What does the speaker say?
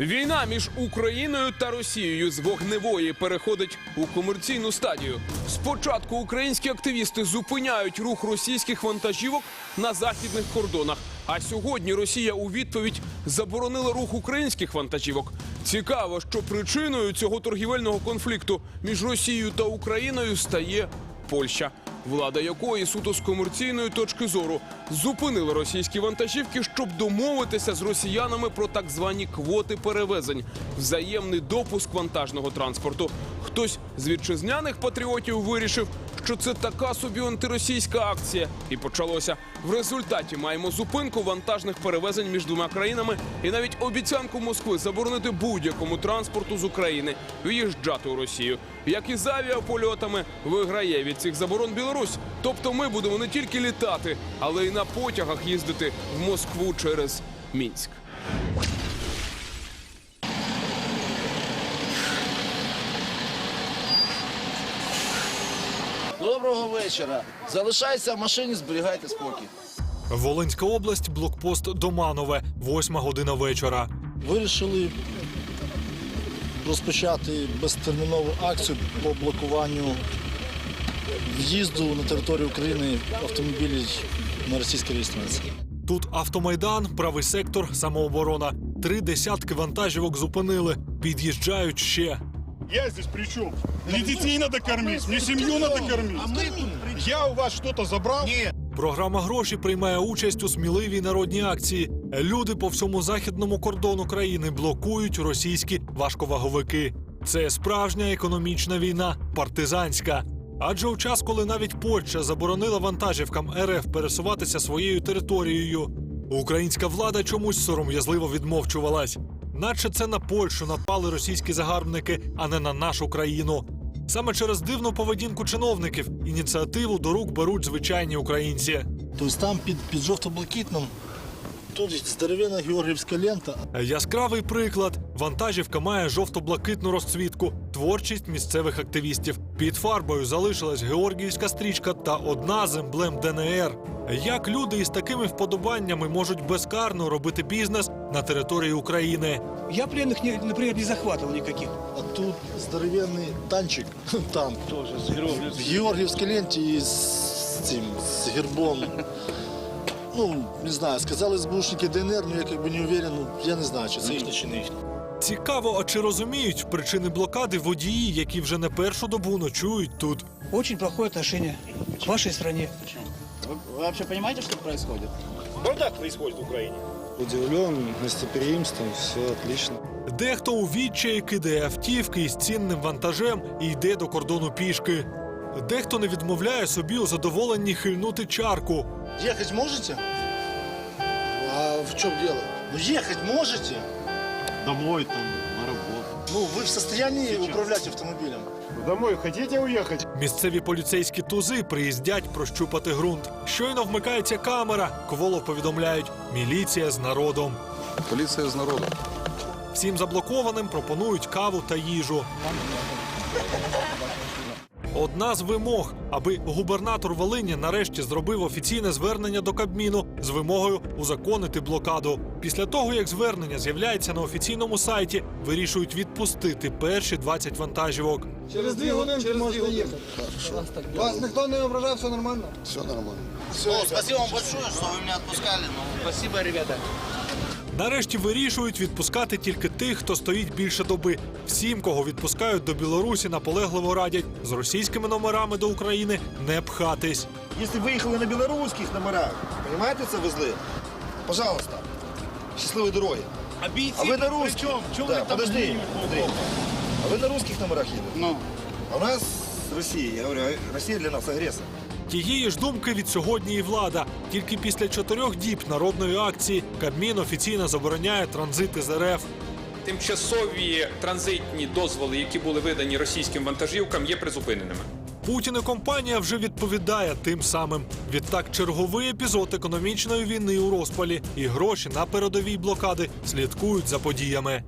Війна між Україною та Росією з вогневої переходить у комерційну стадію. Спочатку українські активісти зупиняють рух російських вантажівок на західних кордонах. А сьогодні Росія у відповідь заборонила рух українських вантажівок. Цікаво, що причиною цього торгівельного конфлікту між Росією та Україною стає Польща, влада якої суто з комерційної точки зору зупинила російські вантажівки, щоб домовитися з росіянами про так звані квоти перевезень, взаємний допуск вантажного транспорту. Хтось з вітчизняних патріотів вирішив, що це така собі антиросійська акція, і почалося. В результаті маємо зупинку вантажних перевезень між двома країнами і навіть обіцянку Москви заборонити будь-якому транспорту з України в'їжджати у Росію. Як і з авіапольотами виграє від цих заборон Білорусь. Тобто ми будемо не тільки літати, але й на потягах їздити в Москву через Мінськ. Доброго вечора. Залишайся в машині, зберігайте спокій. Волинська область, блокпост Доманове, восьма година вечора. Вирішили розпочати безтермінову акцію по блокуванню в'їзду на територію України автомобілів на російській реєстрації. Тут автомайдан, правий сектор, самооборона. Три десятки вантажівок зупинили. Під'їжджають ще. Я здесь при чем? Мне детей надо кормить, мне семью надо кормить. Я у вас что-то забрал? Програма гроші приймає участь у сміливій народній акції. Люди по всьому західному кордону країни блокують російські важковаговики. Це справжня економічна війна, партизанська. Адже у час, коли навіть Польща заборонила вантажівкам РФ пересуватися своєю територією, українська влада чомусь сором'язливо відмовчувалась. Наче це на Польщу напали російські загарбники, а не на нашу країну. Саме через дивну поведінку чиновників ініціативу до рук беруть звичайні українці. Тобто там під, під жовто-блакитним тут здоровенна георгівська лента, Яскравий приклад: вантажівка має жовто-блакитну розцвітку, творчість місцевих активістів. Під фарбою залишилась георгіївська стрічка та одна з емблем ДНР. Як люди із такими вподобаннями можуть безкарно робити бізнес на території України? Я пленных, не- например, не захватывал никаких. а тут здоровенний танчик, танк. В георгіївській ленті і з цим з гербом. Ну, не знаю, сказали СБУшники ДНР, але я как бы не уверен, ну, я не знаю, чи це їхні, чи не їхні. Цікаво, а чи розуміють причини блокади водії, які вже не першу добу ночують тут? Очень плохое отношение к вашей стране. Ви, ви вообще розумієте, що відбувається? Удивлен, гостеприимством, все отлично. Дехто у відчаї кидає автівки із цінним вантажем і йде до кордону пішки. Дехто не відмовляє собі у задоволенні хильнути чарку. Ехать можете? А в чем дело? Ну ехать можете? Домой там, на работу. Ну вы в состоянии управлять автомобилем? Домой хотите уехать? Місцеві поліцейські тузи приїздять прощупати ґрунт. Щойно вмикається камера. Кволо повідомляють: міліція з народом. Поліція з народом. Всім заблокованим пропонують каву та їжу. Одна з вимог, аби губернатор Волині нарешті зробив офіційне звернення до Кабміну з вимогою узаконити блокаду. Після того, як звернення з'являється на офіційному сайті, вирішують відпустити перші 20 вантажівок. Через две годинки можно ехать. Вас никто не ображает, все нормально? Все нормально. Ну, спасибо вам большое, що ви мене відпускали. Ну, спасибо, ребята. Нарешті вирішують відпускати тільки тих, хто стоїть більше доби. Всім, кого відпускають до Білорусі, наполегливо радять з російськими номерами до України не пхатись. Если выехали на белорусских номерах, понимаете, це везли? Пожалуйста, щасливої дороги. А бійці ви на русских? Да, подожди, Андрій. А ви на русских номерах їдете? Ну, А у нас Росія, я говорю, Росія для нас агресор. Тієї ж думки від сьогодні і влада. Тільки після чотирьох діб народної акції Кабмін офіційно забороняє транзит із РФ. Тимчасові транзитні дозволи, які були видані російським вантажівкам, є призупиненими. Путін і компанія вже відповідає тим самим. Відтак, черговий епізод економічної війни у розпалі і гроші на передовій блокади слідкують за подіями.